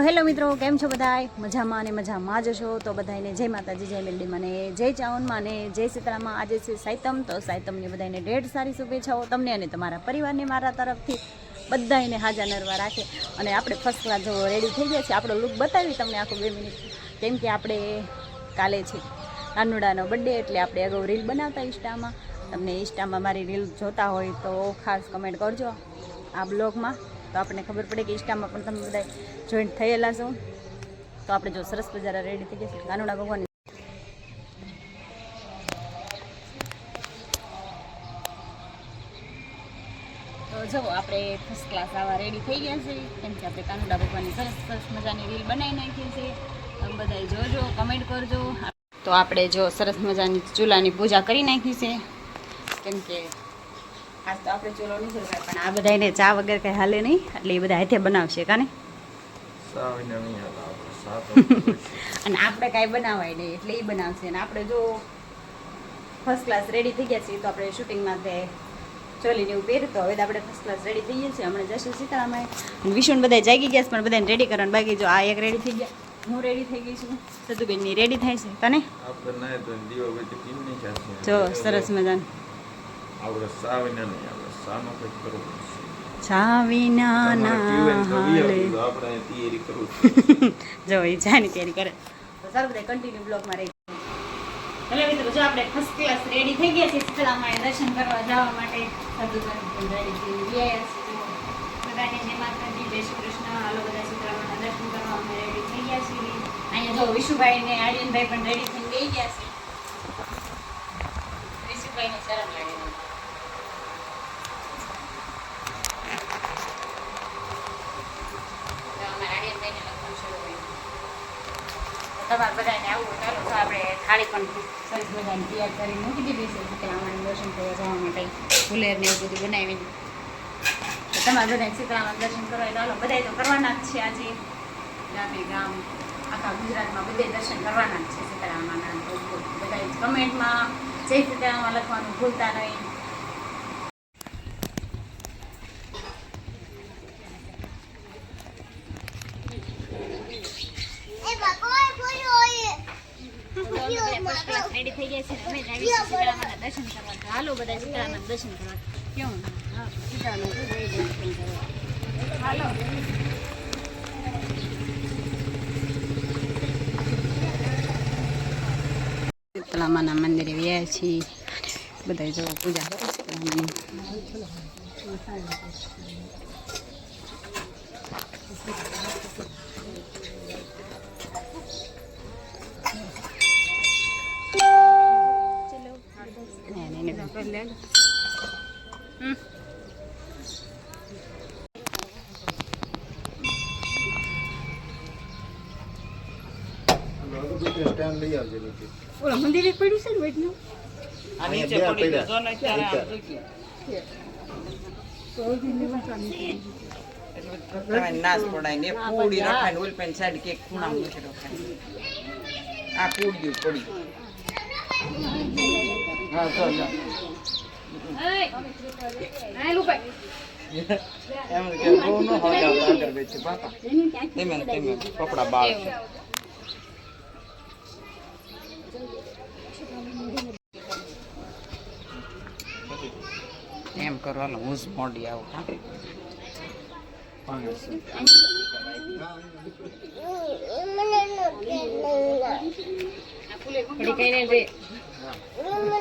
તો હેલો મિત્રો, કેમ છો બધાય? મજામાં અને મજામાં જ છો? તો બધાને જય માતાજી, જય મેલડીમાં ને જય ચાવનમાં અને જય સીતળામાં આજે છે સાયતમ, તો સાયતમને બધાને ઢેર સારી શુભેચ્છાઓ તમને અને તમારા પરિવારને મારા તરફથી. બધાને હાજા નરવા રાખે. અને આપણે ફર્સ્ટ ક્લાસ જો રેડી થઈ ગયા છે આપણો લુક બતાવી તમને આખું બે મિનિટ કેમ કે આપણે કાલે છે નાનુડાનો બર્થડે એટલે આપણે અગાઉ રીલ બનાવતા ઇન્સ્ટામાં. તમને ઇન્સ્ટામાં મારી રીલ જોતા હોય તો ખાસ કમેન્ટ કરજો આ બ્લોગમાં તો આપણને ખબર પડે કે ઇન્સ્ટામાં પણ તમે બધા જોઈન્ટ થયેલા છો. તો આપણે જો સરસ બજારા રેડી થઈ છે નાનુડા ભગવાન. જો આપણે ફર્સ્ટ ક્લાસ આવા રેડી થઈ ગયા છે કેમ કે આપણે કાનુડા ભગવાનની સરસ સરસ મજાની રીલ બનાવી નાખી છે. તમે બધાએ જોજો કમેન્ટ કરજો. તો આપણે જો સરસ મજાની ચૂલાની પૂજા કરી નાખી છે. કેમ કે આજ તો આપણે ચૂલો નહીં સળગાય પણ આ બધાને ચા વગર કંઈ હાલે નહીં. એટલે એ બધા હાથે બનાવશે કાને અને આપણે કાંઈ બનાવાય નહીં એટલે એ બનાવશે. અને આપણે જો ફર્સ્ટ ક્લાસ રેડી થઈ ગયા છીએ તો આપણે શૂટિંગમાં તે ચોલીને એવું પહેર્યું તો હવે આપણે ફર્સ્ટ ક્લાસ રેડી થઈ ગયા છીએ. હમણાં જશું સીતારામાએ અને બધા જાગી ગયા છે પણ બધાને રેડી કરવાનું બાકી જો આ એક રેડી થઈ ગયા. હું રેડી થઈ ગઈ છું. સતુબેનની રેડી થાય છે તને જો સરસ મજાનું. ચાવીના ના હાલે જો એ જાની તૈયારી કરે તો સારું બધા કન્ટિન્યુ બ્લોગમાં રહી હેલો મિત્રો જો આપણે ફર્સ્ટ ક્લાસ રેડી થઈ ગયા છીએ શીતળામાં દર્શન કરવા જવા માટે સાધુબેન રેડી થઈ ગયા છીએ બધાને જય માતાજી જય શ્રી કૃષ્ણ હાલો બધા શીતળામાં દર્શન કરવા અમે રેડી થઈ ગયા છીએ અહીંયા જો વિશુભાઈ ને આર્યનભાઈ પણ રેડી થઈ ગયા છે વિશુભાઈને શરમ લાગે તો અમારા આર્યનભાઈને લખવાનું શરૂ કર્યું તમારે બધાને આવું ચાલો તો આપણે થાળી પણ સરસ બધાને તૈયાર કરી મૂકી દીધી છે. શીતળામાનું દર્શન કરવા જવા માટે ફુલેરને એવું બધું બનાવી તમારે બધાને શીતળામાં દર્શન કરવા ચાલો બધા તો કરવાના જ છે આજે. ગામે ગામ, આખા ગુજરાતમાં બધે દર્શન કરવાના જ છે શીતળામાના બધા કમેન્ટમાં જય શીતળામાં લખવાનું ભૂલતા નહીં. આવીશું દર્શન કરવા. તો હાલો બધા મંદિરે ગયા છીએ. બધા જો પૂજા કરે છે. શીતળામાની Mm. ઓલા મંદિરે પડ્યું છે ને વેટનું આ નીચે પડી ગયો. જો ને નાશ પડાય પૂડી રખાય ને પેન સાઈડ કે એક ખૂણામાં મૂકી રખાય આ પૂડિયું પડી. હા ચાલ. એમ કે બહુ ન હળગાવતા આગળ બેસી બાપા તેમે તેમે કપડા બાળ છે એમ કરો હું જ મોડી આવું હા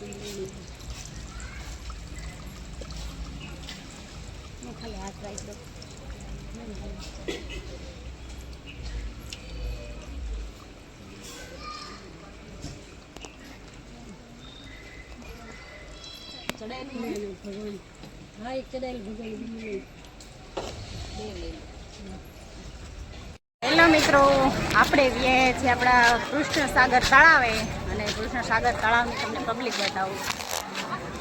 ઈ? હેલો મિત્રો આપણે વ્યાએ છીએ આપણા કૃષ્ણ સાગર તળાવે કૃષ્ણ સાગર તળાવની તમને પબ્લિક બતાવું.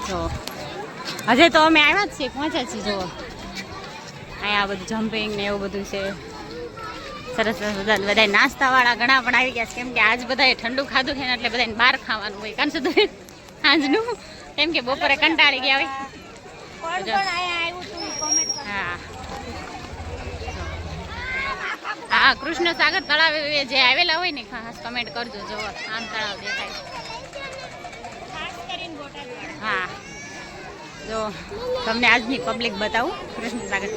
જો. હજે તો અમે આવ્યા જ છીએ, પહોંચ્યા છીએ, જો. અહીંયા બધું જમ્પિંગ ને એવું બધું છે. સરસ બધા બધા નાસ્તાવાળા ઘણા પણ આવી ગયા છે. કેમ કે આજ બધાએ ઠંડુ ખાધું છે ને એટલે બધાને બહાર ખાવાનું હોય. કારણ સુધી આજનું કેમ કે બપોરે કંટાળી ગયા હોય હા હા કૃષ્ણ સાગર તળાવ જે આવેલા હોય ને ખાસ કમેન્ટ કરજો જો આમ તળાવ દેખાય. હા. જો તમને આજની પબ્લિક બતાવું કૃષ્ણ સાગર.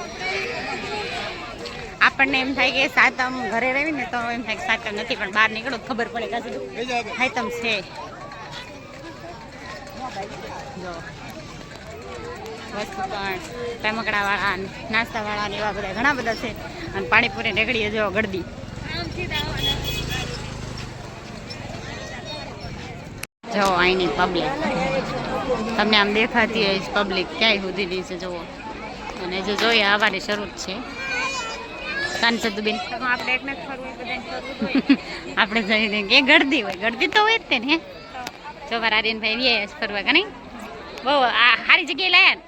આપણને એમ થાય કે સાતમ ઘરે રહી ને તો એમ થાય કે સાતમ નથી પણ બહાર નીકળો ખબર પડે કાં સુધી સાતમ છે. જો. વસ્તુ પણ રમકડાવાળા નાસ્તાવાળા ને એવા બધા ઘણા બધા છે. અને પાણીપુરી રેગડીએ જો ગળદી જો અહીંની પબ્લિક તમને આમ દેખાતી હોય પબ્લિક ક્યાંય સુધીની છે જુઓ. અને જે જોઈએ આવવાની શરૂ જ છે. કાન સદુબેન આપણે જઈને કે ગળદી હોય. ગળદી તો હોય જ તે ને હે? જો મારા આર્યનભાઈ વ્યાય ફરવા કે નહીં? બહુ, આ સારી જગ્યાએ લાયા ને.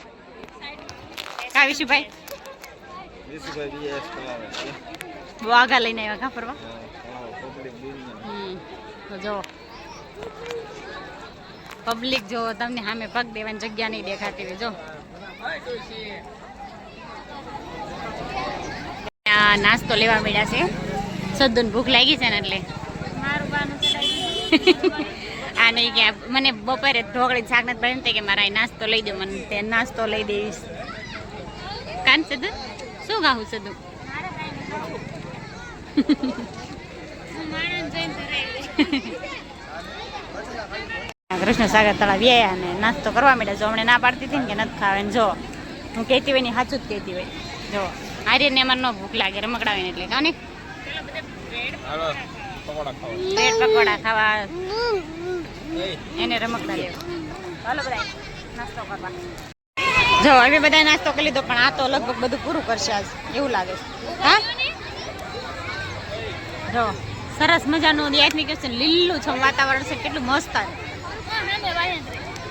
કા વિશુભાઈ. બહુ આગા લઈને આવ્યા કા ફરવા? તો જો પબ્લિક જો તમને સામે પગ દેવાની જગ્યા નહીં દેખાતી હોય, જો. નાસ્તો લેવા મળ્યા છે. સદ્દુન ભૂખ લાગી છે ને એટલે. આ નહીં કે મને બપોરે ઢોકળી શાક નથી ભાઈ કે મારા નાસ્તો લઈ દો મને તે નાસ્તો લઈ દઈશ. કાન સદુ? શું ગાવું સદુ? કૃષ્ણ સાગર તળાવ વ્યાયા અને નાસ્તો કરવા માંડ્યા. જો હમણાં ના પાડતી હતી ને કે નથી ખાવે જો. હું કહેતી હોય ને સાચું જ કહેતી હોય. જો. આર્યને એમાં ન ભૂખ લાગે રમકડા ને એટલે કાને બ્રેડ પકોડા ખાવા. એને રમકડા લેવા. હાલો બધા નાસ્તો કરવા. જો હવે બધા નાસ્તો કરી લીધો પણ આ તો લગભગ બધું પૂરું કરશે આજ. એવું લાગે હા? જો સરસ મજાનું યાદની કે છે લીલું છે વાતાવરણ છે કેટલું મસ્ત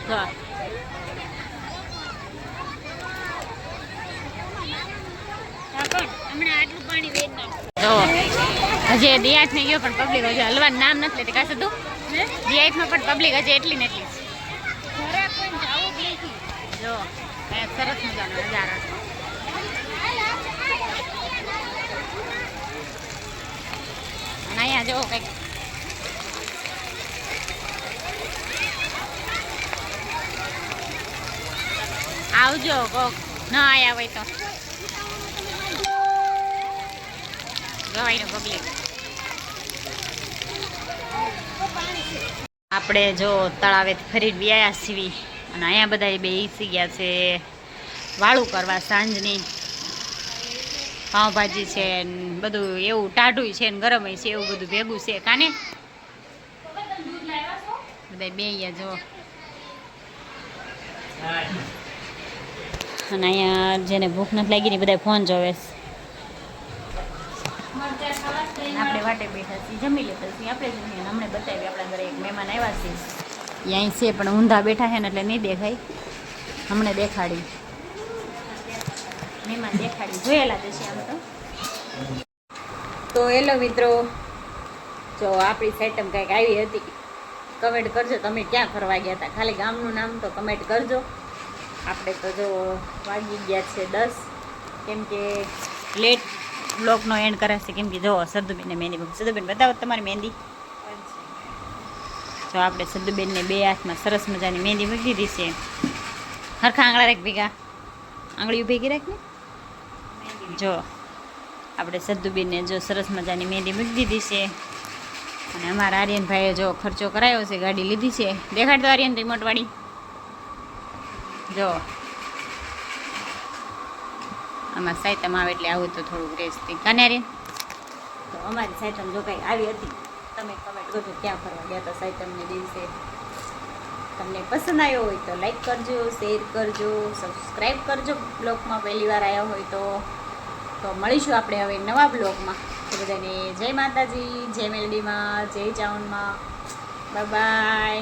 જો. હજી દિયાત ને ગયો પણ પબ્લિક હજી હલવાનું નામ નથી લેતી. કાશે તું દિયાતમાં પણ પબ્લિક હજી એટલી ને એટલી જ. જો સરસ મજાનો નજારો. અને અહીંયા જો કંઈક. આવજો કોક. ન આવ્યા હોય તો. ગવાઈનું પબ્લિક આપણે જો તળાવે ફરી વ્યાયા સીવી અને અહીંયા બધા બે ઈસી ગયા છે વાળું કરવા સાંજની. પાઉંભાજી છે બધું એવું ટાઢું છે ને ગરમ છે એવું બધું ભેગું છે કાને? બધા બે જો. અને અહીંયા જેને ભૂખ નથી લાગી ને બધા ફોન જોવે છે. આપણે વાટે બેઠા છીએ, જમી લેતા છીએ. આપણે જમીએ હમણે બતાવી આપણા ઘરે એક મહેમાન આવ્યા છે. અહીં છે, પણ ઊંધા બેઠા છે ને એટલે નહીં દેખાય. હમણે દેખાડી. મહેમાન દેખાડી. જોયેલા છે આમ તો. તો હેલો મિત્રો, જો આપણી સાઈટમ કંઈક આવી હતી. કમેન્ટ કરજો, તમે ક્યાં ફરવા ગયા હતા? ખાલી ગામનું નામ તો કમેન્ટ કરજો. આપણે તો જો વાગી ગયા છે દસ. કેમ કે લેટ બ્લોગનો એન્ડ કરાશે કેમ કે જો સદુબેનને મહેંદી સદુબેન બતાવો તમારી મહેંદી. જો આપણે સદ્દુબેનને બે હાથમાં સરસ મજાની મહેંદી મૂકી દીધી છે. હરખા આંગળા રાખ ભેગા. આંગળીઓ ભેગી રાખ ને જો, આપણે સદ્દુબેનને જો સરસ મજાની મહેંદી મૂકી દીધી છે. અને અમારા આર્યનભાઈએ જો ખર્ચો કરાયો છે, ગાડી લીધી છે. દેખાડતો આર્યન રિમોટ વાળી જો આમાં સાયતમ આવે એટલે આવું તો થોડુંક રેસ થઈ આર્યન તો અમારી સાયતમ જો કંઈ આવી હતી, તમે કમેન્ટ કરજો ક્યાં ફરવા ગયા હતા સાયતમને દિવસે. તમને પસંદ આવ્યો હોય તો લાઈક કરજો શેર કરજો સબસ્ક્રાઈબ કરજો. બ્લોગમાં પહેલી વાર આવ્યા હોય તો તો મળીશું આપણે હવે નવા બ્લોગમાં તો બધાને જય માતાજી, જય મેલડીમાં, જય ચાવનમાં બાય બાય